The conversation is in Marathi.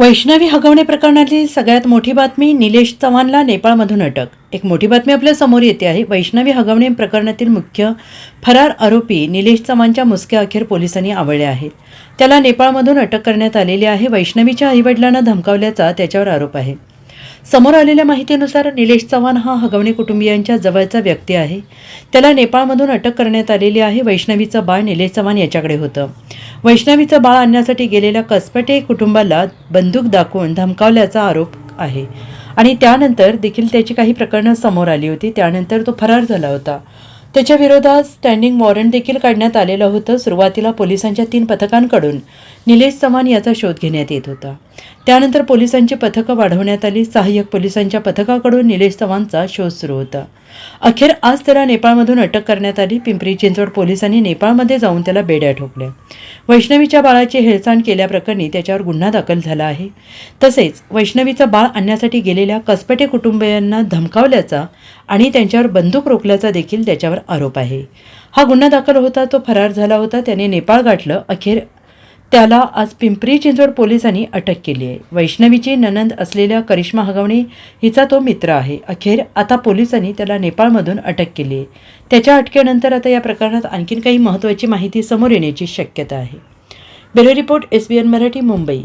वैष्णवी हगवणे प्रकरणातली सगळ्यात मोठी बातमी निलेश चव्हाणला नेपाळमधून अटक. एक मोठी बातमी आपल्यासमोर येते आहे. वैष्णवी हगवणे प्रकरणातील मुख्य फरार आरोपी निलेश चव्हाणच्या मुसक्या अखेर पोलिसांनी आवळले आहेत. त्याला नेपाळमधून अटक करण्यात आलेली आहे. वैष्णवीच्या आईवडिलांना धमकावल्याचा त्याच्यावर आरोप आहे. समोर आलेल्या माहितीनुसार निलेश चव्हाण हा हगवणे कुटुंबियांच्या जवळचा व्यक्ती आहे. त्याला नेपाळमधून अटक करण्यात आलेली आहे. वैष्णवीचं बाळ निलेश चव्हाण याच्याकडे होतं. वैष्णवीचं बाळ आणण्यासाठी गेलेल्या कसपटे कुटुंबाला बंदूक दाखवून धमकावल्याचा आरोप आहे. आणि त्यानंतर देखील त्याची काही प्रकरणं समोर आली होती. त्यानंतर तो फरार झाला होता. त्याच्या विरोधात स्टँडिंग वॉरंट देखील काढण्यात आलेलं होतं. सुरुवातीला पोलिसांच्या तीन पथकांकडून. निलेश चव्हाण याचा शोध घेण्यात येत होता. त्यानंतर पोलिसांची पथकं वाढवण्यात आली. सहाय्यक पोलिसांच्या पथकाकडून निलेश चव्हाणचा शोध सुरू होता. अखेर आज त्याला नेपाळमधून अटक करण्यात आली. पिंपरी चिंचवड पोलिसांनी नेपाळमध्ये जाऊन त्याला बेड्या ठोकल्या. वैष्णवीच्या बाळाची हेळसांड केल्याप्रकरणी त्याच्यावर गुन्हा दाखल झाला आहे. तसेच वैष्णवीचं बाळ आणण्यासाठी गेलेल्या कसपटे कुटुंबियांना धमकावल्याचा आणि त्यांच्यावर बंदूक रोखल्याचा देखील त्याच्यावर आरोप आहे. हा गुन्हा दाखल होता तो फरार झाला होता. त्याने नेपाळ गाठलं. अखेर त्याला आज पिंपरी चिंचवड पोलिसांनी अटक केली आहे. वैष्णवीची ननंद असलेल्या करिश्मा हगवणे हिचा तो मित्र आहे. अखेर आता पोलिसांनी त्याला नेपाळमधून अटक केली आहे. त्याच्या अटकेनंतर आता या प्रकरणात आणखीन काही महत्त्वाची माहिती समोर येण्याची शक्यता आहे. Bureau report S B N Marathi Mumbai.